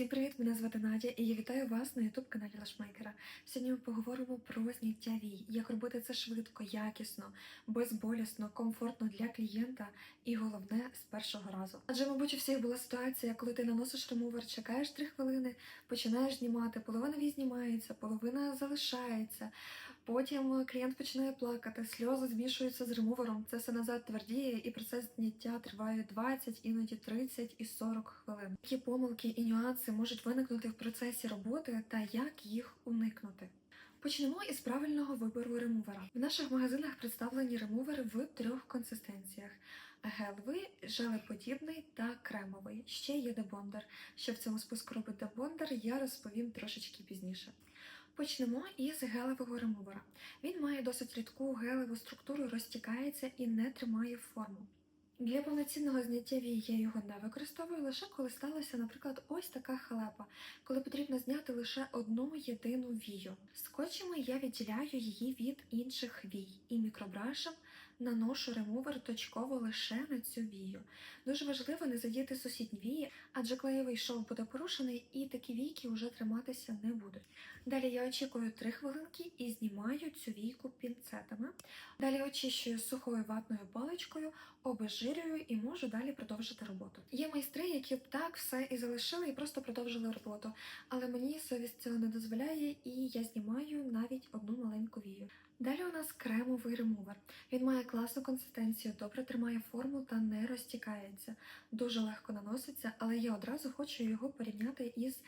Всім привіт! Мене звати Надя і я вітаю вас на youtube каналі Лашмейкера. Сьогодні ми поговоримо про зняття вій, як робити це швидко, якісно, безболісно, комфортно для клієнта і головне з першого разу. Адже, мабуть, у всіх була ситуація, коли ти наносиш ремувер, чекаєш 3 хвилини, починаєш знімати, половина вій знімається, половина залишається. Потім клієнт починає плакати, сльози змішуються з ремувером, це все назад твердіє, і процес зняття триває 20, іноді 30 і 40 хвилин. Які помилки і нюанси можуть виникнути в процесі роботи та як їх уникнути. Почнемо із правильного вибору ремувера. В наших магазинах представлені ремувери в трьох консистенціях: гелевий, желеподібний та кремовий. Ще є дебондер. Що в цьому списку робить дебондер, я розповім трошечки пізніше. Почнемо із гелевого ремувера. Він має досить рідку гелеву структуру, розтікається і не тримає форму. Для повноцінного зняття вій я його не використовую лише коли сталася, наприклад, ось така халепа, коли потрібно зняти лише одну єдину вію. Скотчами я відділяю її від інших вій і мікробрашем наношу ремувер точково лише на цю вію. Дуже важливо не задіти сусідні вії, адже клеєвий шов буде порушений і такі війки вже триматися не будуть. Далі я очікую 3 хвилинки і знімаю цю війку пінцетами. Далі очищую сухою ватною паличкою, обезжирюю і можу далі продовжити роботу. Є майстри, які б так все і залишили, і просто продовжили роботу. Але мені совість цього не дозволяє, і я знімаю навіть одну маленьку вію. Далі у нас кремовий ремувер. Він має класну консистенцію, добре тримає форму та не розтікається. Дуже легко наноситься, але я одразу хочу його порівняти із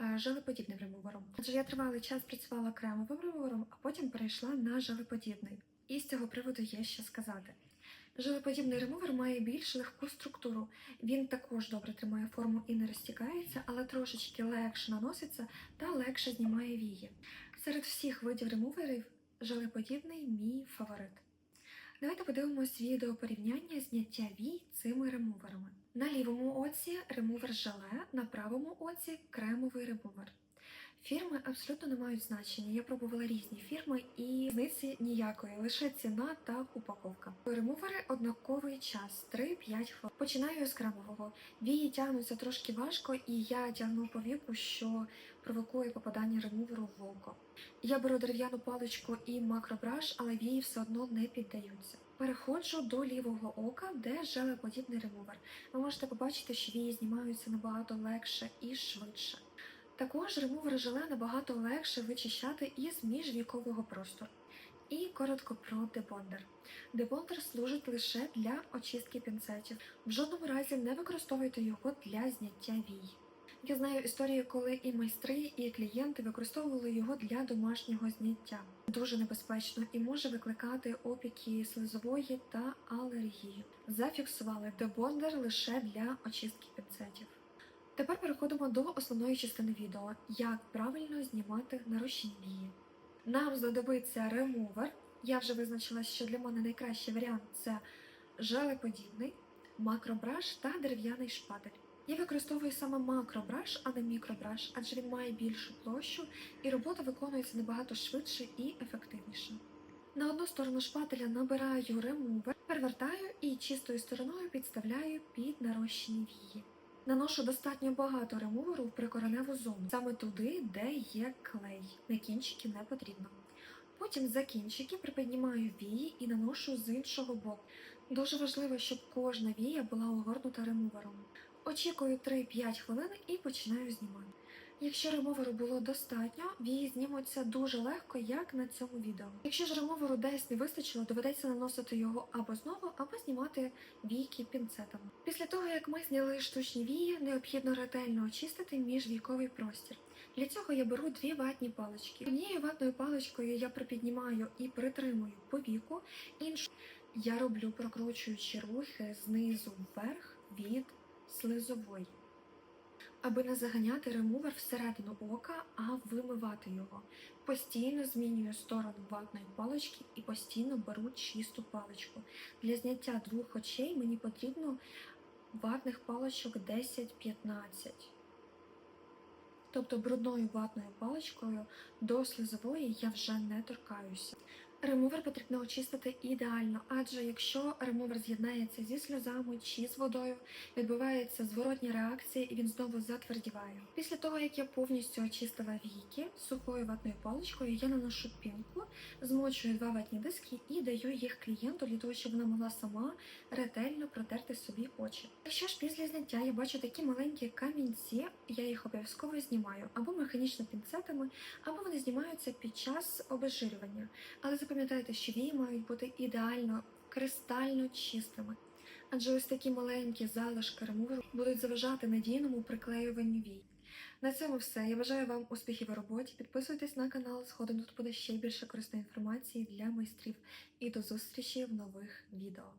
е, желеподібним ремувером. Адже я тривалий час працювала кремовим ремувером, а потім перейшла на желеподібний. І з цього приводу є що сказати. Желеподібний ремувер має більш легку структуру. Він також добре тримає форму і не розтікається, але трошечки легше наноситься та легше знімає вії. Серед всіх видів ремуверів желеподібний мій фаворит. Давайте подивимось відео порівняння зняття вій цими ремуверами. На лівому оці ремувер желе, на правому оці кремовий ремувер. Фірми абсолютно не мають значення. Я пробувала різні фірми і різниці ніякої, лише ціна та упаковка. Ремувери однаковий час 3-5 хвилин. Починаю з кремового. Вії тягнуться трошки важко, і я тягну по віку, що провокує попадання ремуверу в око. Я беру дерев'яну паличку і макробраш, але вії все одно не піддаються. Переходжу до лівого ока, де желеподібний ремувер. Ви можете побачити, що вії знімаються набагато легше і швидше. Також ремувер желе набагато легше вичищати із міжвікового простору. І коротко про дебондер. Дебондер служить лише для очистки пінцетів. В жодному разі не використовуйте його для зняття вій. Я знаю історії, коли і майстри, і клієнти використовували його для домашнього зняття. Дуже небезпечно і може викликати опіки слизової та алергії. Зафіксували дебондер лише для очистки пінцетів. Тепер переходимо до основної частини відео, як правильно знімати нарощені вії. Нам знадобиться ремувер. Я вже визначила, що для мене найкращий варіант це желеподібний, макробраш та дерев'яний шпатель. Я використовую саме макробраш, а не мікробраш, адже він має більшу площу і робота виконується набагато швидше і ефективніше. На одну сторону шпателя набираю ремувер, перевертаю і чистою стороною підставляю під нарощені вії. Наношу достатньо багато ремуверу в прикореневу зону, саме туди, де є клей. На кінчики не потрібно. Потім за кінчики припіднімаю вії і наношу з іншого боку. Дуже важливо, щоб кожна вія була огорнута ремувером. Очікую 3-5 хвилин і починаю знімати. Якщо ремуверу було достатньо, вії знімуться дуже легко, як на цьому відео. Якщо ж ремуверу десь не вистачило, доведеться наносити його або знову, або знімати війки пінцетами. Після того, як ми зняли штучні вії, необхідно ретельно очистити міжвійковий простір. Для цього я беру дві ватні палички. Однією ватною паличкою я припіднімаю і притримую по віку, іншу я роблю прокручуючи рухи знизу вверх від слизової аби не заганяти ремувер всередину ока, а вимивати його. Постійно змінюю сторону ватної палички і постійно беру чисту паличку. Для зняття двох очей мені потрібно ватних паличок 10-15. Тобто брудною ватною паличкою до слизової я вже не торкаюся. Ремувер потрібно очистити ідеально, адже якщо ремувер з'єднається зі сльозами чи з водою, відбувається зворотня реакція і він знову затвердіває. Після того, як я повністю очистила віки сухою ватною паличкою, я наношу пінку, змочую два ватні диски і даю їх клієнту для того, щоб вона могла сама ретельно протерти собі очі. Якщо ж після зняття я бачу такі маленькі камінці, я їх обов'язково знімаю або механічно пінцетами, або вони знімаються під час обезжирювання. Але запам'ятайте, що вії мають бути ідеально кристально чистими. Адже ось такі маленькі залишки ремуверу будуть заважати надійному приклеюванню вій. На цьому все. Я бажаю вам успіхів у роботі. Підписуйтесь на канал, згодом тут буде ще більше корисної інформації для майстрів. І до зустрічі в нових відео.